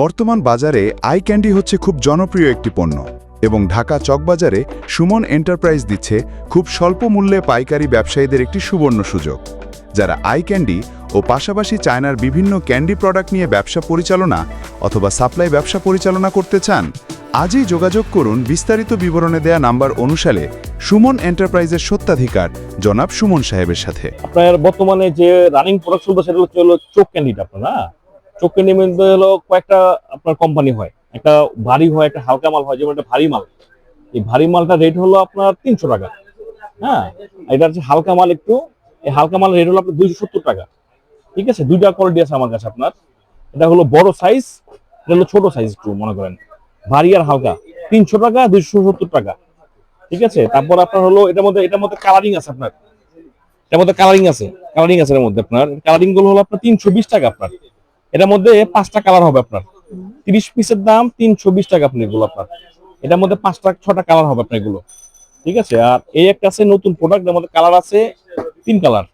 বর্তমান বাজারে I candy হচ্ছে খুব জনপ্রিয় একটি পণ্য এবং ঢাকা চকবাজারে সুমন এন্টারপ্রাইজ দিচ্ছে খুব স্বল্প মূল্যে পাইকারি ব্যবসায়ীদের একটি সুবর্ণ সুযোগ। যারা আই ক্যান্ডি ও পাশাপাশি চায়নার বিভিন্ন ক্যান্ডি প্রোডাক্ট নিয়ে ব্যবসা পরিচালনা অথবা সাপ্লাই ব্যবসা পরিচালনা করতে চান, আজই যোগাযোগ করুন বিস্তারিত বিবরণে দেয়া নাম্বার অনুসারে সুমন এন্টারপ্রাইজের সত্ত্বাধিকার জনাব সুমন সাহেবের সাথে। আপনার বর্তমানে যে রানিং প্রোডাক্ট চলবে সেটা হলো চোখ ক্যান্ডিটা আপনার ক্যান্ডির মধ্যে হলো কয়েকটা আপনার কোম্পানি হয়। একটা ভারী হয়, একটা হালকা মাল হয়, যেমন একটা ভারী মাল। এই ভারী মালটা রেট হলো আপনার তিনশো টাকা। হ্যাঁ? এটা হচ্ছে হালকা মাল একটু। এই হালকা মাল রেট হলো আপনার দুইশো সত্তর টাকা। ঠিক আছে? দুইটা কোয়ালিটি আছে আমার কাছে আপনার। এটা হলো বড় সাইজ এটা হলো ছোট সাইজ একটু, মনে করেন। ভারী আর হালকা। তিনশো টাকা, দুইশো সত্তর টাকা। ঠিক আছে? তারপর আপনার হলো, এটার মধ্যে এটার মধ্যে কালারিং আছে আপনার। এটার মধ্যে কালারিং আছে। কালারিং আছে এর মধ্যে আপনার। কালারিংগুলো হলো আপনার তিনশো বিশ টাকা আপনার। এটার মধ্যে পাঁচটা কালার হবে আপনার। তিরিশ পিসের দাম তিনশো বিশ টাকা আপনি এগুলো আপনার। এটার মধ্যে পাঁচটা, ছটা কালার হবে আপনার এগুলো। ঠিক আছে? আর এই একটা আছে নতুন প্রোডাক্টের মধ্যে কালার আছে তিন কালার।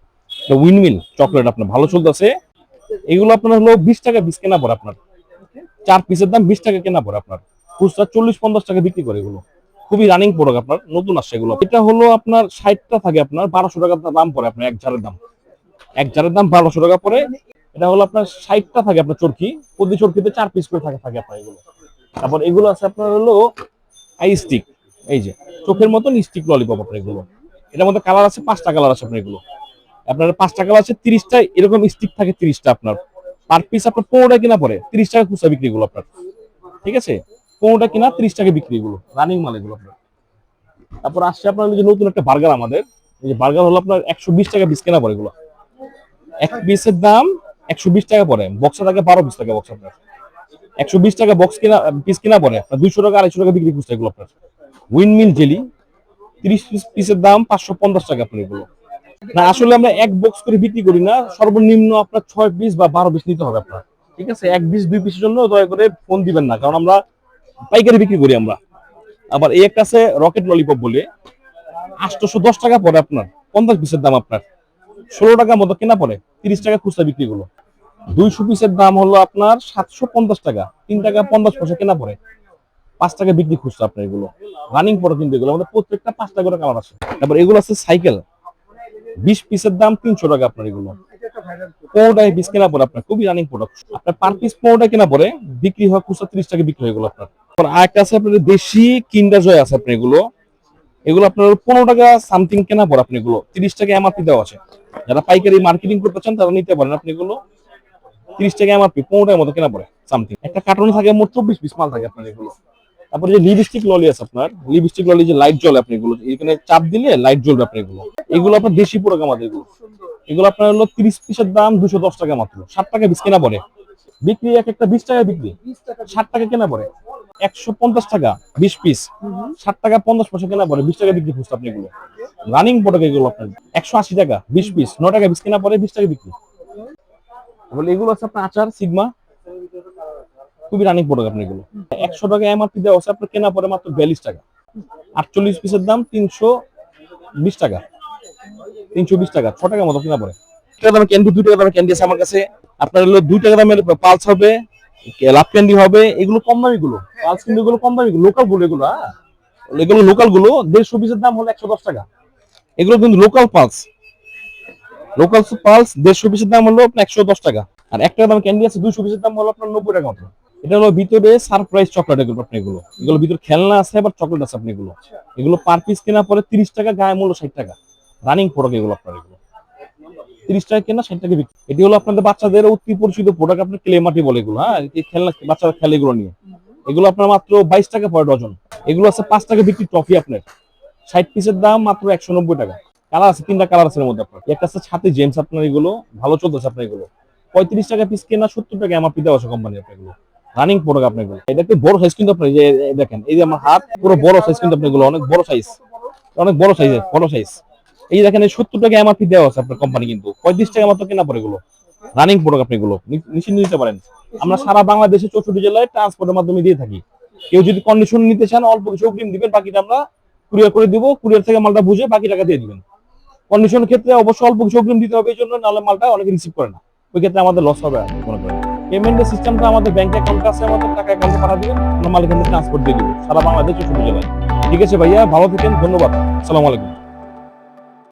উইনমিল চকলেট আপনার ভালো চলতেছে। এগুলো আপনার হলো বিশ টাকা বিশ কেনা পড়ে আপনার। চার পিসের দাম বিশ টাকা কেনা পড়ে আপনার। খুচরা চল্লিশ, পঞ্চাশ টাকা বিক্রি করে এগুলো। খুবই রানিং প্রোডাক্ট আপনার, নতুন আসছে এগুলো। এটা হলো আপনার ষাটটা থাকে আপনার, বারোশো টাকা দাম পড়ে আপনার, এক ঝাড়ের দাম। এক ঝাড়ের দাম বারোশো টাকা পড়ে। এটা হলো আপনার ষাটটা থাকে আপনার চরকি। প্রতি চরকিতে চার পিস করে থাকে থাকে আপনার এগুলো। তারপর এগুলো আছে আপনার হলো আই স্টিক এই যে, চোখের মতন স্টিক ললিপপ আপনার এগুলো। এটার মধ্যে কালার আছে, পাঁচটা কালার আছে আপনার এগুলো। আপনার পাঁচটা কালার আছে, তিরিশটা, এরকম স্টিক থাকে তিরিশটা আপনার। পার পিস আপনার পনেরোটা কিনা পরে তিরিশ টাকা খুচরা বিক্রি গুলো আপনার। ঠিক আছে? পনেরোটা কিনা তিরিশ টাকা বিক্রি গুলো রানিং মাল এগুলো আপনার। তারপর আসছে আপনার যে নতুন একটা বার্গার আমাদের। এই যে বার্গার হলো আপনার একশো বিশ টাকা বিশ কেনা পরে এগুলো। এক পিসের দাম একশো বিশ টাকা পড়ে। বক্সটা থাকে বারো পিস টাকা বক্স আপনার। একশো বিশ টাকা বক্স কিনা পিস কিনা পড়ে। আপনার দুইশো টাকা, আড়াইশো টাকা বিক্রি করছে এগুলো আপনার। উইনমিল জেলি তিরিশ পিস পিসের দাম পাঁচশো পঞ্চাশ টাকা আপনার এগুলো। না, আসলে আমরা এক বক্স করে বিক্রি করি না। সর্বনিম্ন আপনার ছয় পিস বা বারো পিস নিতে হবে আপনার। ঠিক আছে? এক পিস দুই পিসের জন্য দয়া করে ফোন দিবেন না। কারণ আমরা পাইকারি বিক্রি করি আমরা। আবার এই একটা আছে রকেট ললিপপ বলে। আটশোশো দশ টাকা পরে আপনার। পঞ্চাশ পিসের দাম আপনার। ষোলো টাকা মতো কেনা পড়ে, তিরিশ টাকা খুচরা বিক্রি গুলো দুইশো পিসের দাম হলো আপনার সাতশো পঞ্চাশ টাকা, তিন টাকা পঞ্চাশ পয়সা কেনা পড়ে। পাঁচ টাকা বিক্রি খুচরা আপনার এগুলো। রানিং পড়ে কিন্তু এগুলো, আমাদের প্রত্যেকটা পাঁচ টাকা করে কালার আছে। তারপর এগুলো আছে সাইকেল বিশ পিসের দাম তিনশো টাকা আপনার এগুলো। পনেরোটায় পিস কেনা পড়ে আপনার, খুবই রানিং প্রোডাক্ট আপনার পার পিস পনেরোটা কেনা পড়ে, বিক্রি হয় খুচরা ত্রিশ টাকা বিক্রি হয় এগুলো আপনার। তারপর আরেকটা আছে আপনার দেশি কিন্ডার জয় আছে আপনার এগুলো। এগুলো আপনার পনেরো টাকা সামথিং কেনা পড়ে আপনি এগুলো তিরিশ টাকা এমআরপি দেওয়া আছে। যারা পাইকারি মার্কেটিং করতে চান, তারা নিতে পারেন আপনি এগুলো তিরিশ টাকা এমআরপি পনেরো টাকার মতো কেনা পড়ে সামথিং একটা কার্টুন থাকে মোট চব্বিশ পিস মাল থাকে আপনার এগুলো তারপরে যে লিপস্টিক ললি আছে আপনার লিপস্টিক ললি যে লাইট জ্বলে আপনি এগুলো এখানে চাপ দিলে লাইট জ্বলবে আপনার এগুলো এগুলো আপনার দেশি প্রোডাক্ট আমাদের এগুলো এগুলো আপনার হলো তিরিশ পিসের দাম দুশো দশ টাকা মাত্র। ষাট টাকা বিশ কেনা পড়ে। বিক্রি এক একটা বিশ টাকা বিক্রি। ষাট টাকা কেনা পড়ে। একশো পঞ্চাশ টাকা, বিশ পিস ষাট টাকা, পঞ্চাশ পয়সা কেনা পড়ে, বিশ টাকা বিক্রি করছে আপনি এগুলো। রানিং প্রোডাক্ট এগুলো আপনার, একশো আশি টাকা, বিশ পিস ন টাকা বিশ কেনা পড়ে, বিশ টাকা বিক্রি। বলে এগুলো আছে আপনার আচার, সিগমা। খুবই রানিং প্রোডাক্ট আপনি এগুলো। একশো টাকা এমআরপি দেওয়া আছে আপনার কেনা পড়ে মাত্র বিয়াল্লিশ টাকা। আটচল্লিশ পিসের দাম তিনশো বিশ টাকা। তিনশো বিশ টাকা, ছ টাকা মতো কেনা পড়ে। টাকা দামের ক্যান্ডি দুই টাকা দামের ক্যান্ডি আছে আমার কাছে। আপনার হলো দুই টাকা দামের পালস হবে। লাভ ক্যান্ডি হবে এগুলো কম দামি গুলো। পালস কিন্তু এগুলো কম দামি লোকালগুলো এগুলো হ্যাঁ। এগুলো লোকালগুলো দেড়শো পিসের দাম হলো একশো দশ টাকা। এগুলো কিন্তু লোকাল পালস লোকাল পালস দেড়শো পিসের দাম হলো আপনার একশো দশ টাকা। আর একটা দাম ক্যান্ডি আছে দুইশো পিসের দাম হলো আপনার নব্বই টাকা মতো এটা হলো ভিতরে সারপ্রাইজ চকলেট এগুলো আপনি এগুলো। এগুলো ভিতরে খেলনা আছে আবার চকলেট আছে আপনি এগুলো। এগুলো পার পিস কেনা পরে তিরিশ টাকা গায়ে মূল্য ষাট টাকা। রানিং প্রোডাক্ট এগুলো আপনার এগুলো। তিরিশ টাকা কেনা, ষাট টাকা বিক্রি। এটি হলো আপনাদের বাচ্চাদের অতি পরিচিত প্রোডাক্ট আপনার ক্লে মাটি বলে এগুলো হ্যাঁ? খেলনা, বাচ্চারা খেলে এগুলো নিয়ে। এগুলো আপনার মাত্র বাইশ টাকা পড়ে ডজন এগুলো আছে পাঁচ টাকা বিক্রি টফি আপনার। ষাট পিসের দাম মাত্র একশো নব্বই টাকা। কালার আছে, তিনটা কালার আছে মধ্যে আপনার। একটা আছে ছাতি জেমস আপনার এগুলো, ভালো চলতেছে আপনার এগুলো। পঁয়ত্রিশ টাকা পিস কেনা, সত্তর টাকা আমার পিতা আছে কোম্পানি আপনার এগুলো। রানিং প্রোডাক্ট আপনার এগুলো। এটা একটু বড় সাইজ কিন্তু আপনার যে দেখেন, এই যে আমার হাত, পুরো বড় সাইজ কিন্তু আপনার এগুলো, অনেক বড় সাইজ অনেক বড় সাইজের বড় সাইজ এই দেখেন, এই সত্তর টাকা এমআরপি দেওয়া আছে আপনার কোম্পানি কিন্তু। পঁয়ত্রিশ টাকা মাত্র কেনা পড়ে এগুলো। রানিং প্রোডাক্ট আপনি এগুলো। নি- নিশ্চিন্তে নিতে পারেন। আমরা সারা বাংলাদেশে চৌষট্টি জেলায় ট্রান্সপোর্টের মাধ্যমে দিয়ে থাকি। কেউ যদি কন্ডিশন নিতে চান, অল্প কিছু অগ্রিম দিবেন, বাকিটা আমরা কুরিয়ার করে দিব কুরিয়ার থেকে মালটা বুঝে বাকি টাকা দিয়ে দিবেন। কন্ডিশনের ক্ষেত্রে অবশ্যই অল্প কিছু অগ্রিম দিতে হবে, এই জন্য নাহলে মালটা অনেকে রিসিভ করে না। ওই ক্ষেত্রে আমাদের লস হবে, মনে করেন। পেমেন্টের সিস্টেমটা আমাদের ব্যাংক অ্যাকাউন্টে আছে, আমাদের টাকা অ্যাকাউন্টে পাঠা দিবেন, আমরা মাল থেকে দিয়ে দিব, সারা বাংলাদেশ, চৌষট্টি জেলায়। ঠিক আছে ভাইয়া, ভালো থাকেন, ধন্যবাদ। আসসালামু আলাইকুম।